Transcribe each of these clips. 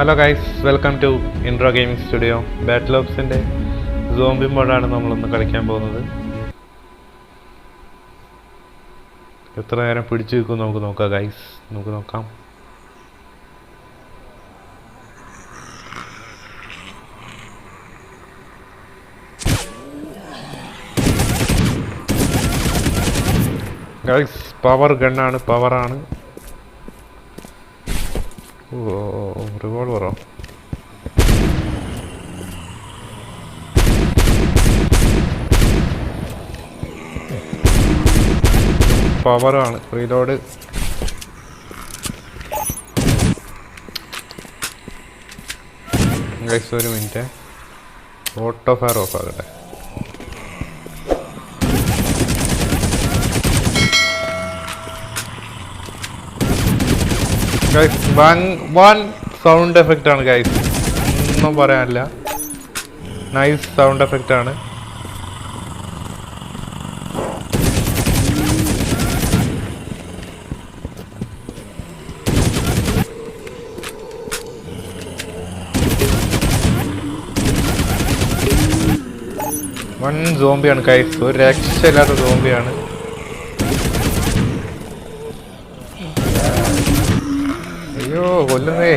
Hello guys welcome to intro gaming studio battle ഓപ്സിന്റെ zombie മോഡാണ് നമ്മളൊന്ന് കളിക്കാൻ പോകുന്നത്. എത്ര നേരം പിടിച്ചു നിൽക്കും നമുക്ക് നോക്കാം ഗൈസ് നമുക്ക് നോക്കാം. ഗൈസ് പവർ ഗണ്ണാണ് പവറാണ് ഓ റിവോൾവറോ പവറാണ് റീലോഡ് ഒരു മിനിറ്റ് ഓട്ടോ ഫയർ ഓഫ് ആകട്ടെ. Guys one one sound effect ആണ് ഗൈസ് ഒന്നും പറയാനില്ല. നൈസ് സൗണ്ട് എഫക്റ്റ് ആണ്. വൺ സോംബിയാണ് കൈസ് ഒരു രക്ഷയില്ലാത്ത സോംബിയാണ് അയ്യോ കൊല്ലുന്നേ.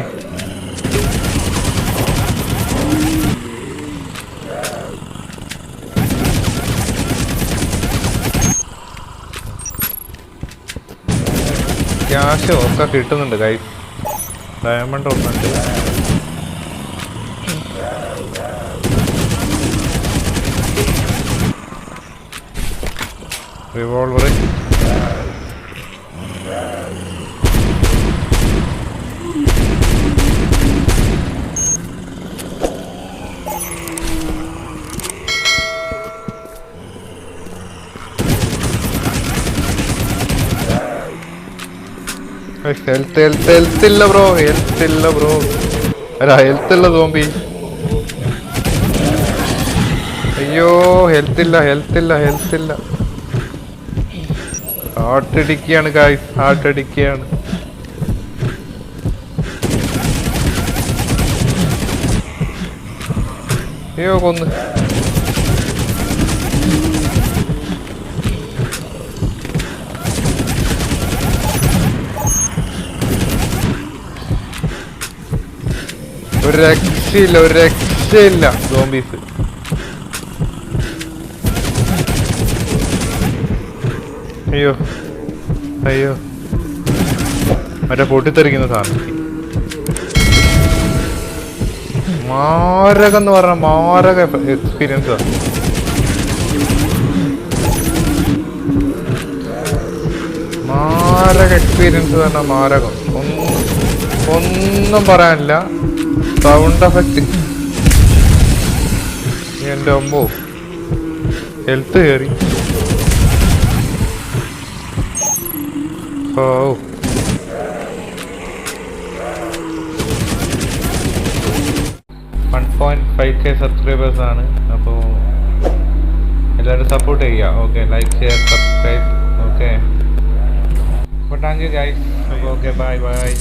ക്യാഷ് ഒക്കെ കിട്ടുന്നുണ്ട് കൈ ഡയമണ്ട് ഒന്നുണ്ട്. റിവോൾവർ ഹെൽത്ത് ഹെൽത്ത് ഹെൽത്ത് ഇല്ല ബ്രോ ഹെൽത്ത് ഇല്ല ബ്രോ അല്ല ഹെൽത്ത് ഇല്ല സോംബി അയ്യോ ഹെൽത്ത് ഇല്ല ഹെൽത്ത് ഇല്ല ഹെൽത്ത് ഇല്ല. ഹാർട്ട് അടിക്കുകയാണ് ഗായ്സ് ഹാർട്ട് അടിക്കുകയാണ് അയ്യോ കൊന്ന്. ഒരു രക്ഷയില്ല ഒരു രക്ഷയില്ല. സോംബീസ് അയ്യോ അയ്യോ. മറ്റേ പൊട്ടിത്തെറിക്കുന്ന സാധനം. മാരകം എന്ന് പറഞ്ഞ മാരക എക്സ്പീരിയൻസ് മാരക എക്സ്പീരിയൻസ് പറഞ്ഞ മാരകം. ഒന്നും ഒന്നും പറയാനില്ല. സൗണ്ട് എഫക്റ്റ് എന്റെ അമ്മോ. ഹെൽത്ത് കയറി ഓ. One point five K subscribers ആണ്. അപ്പോൾ എല്ലാവരും സപ്പോർട്ട് ചെയ്യുക okay like share subscribe okay അപ്പോൾ thank you guys okay bye bye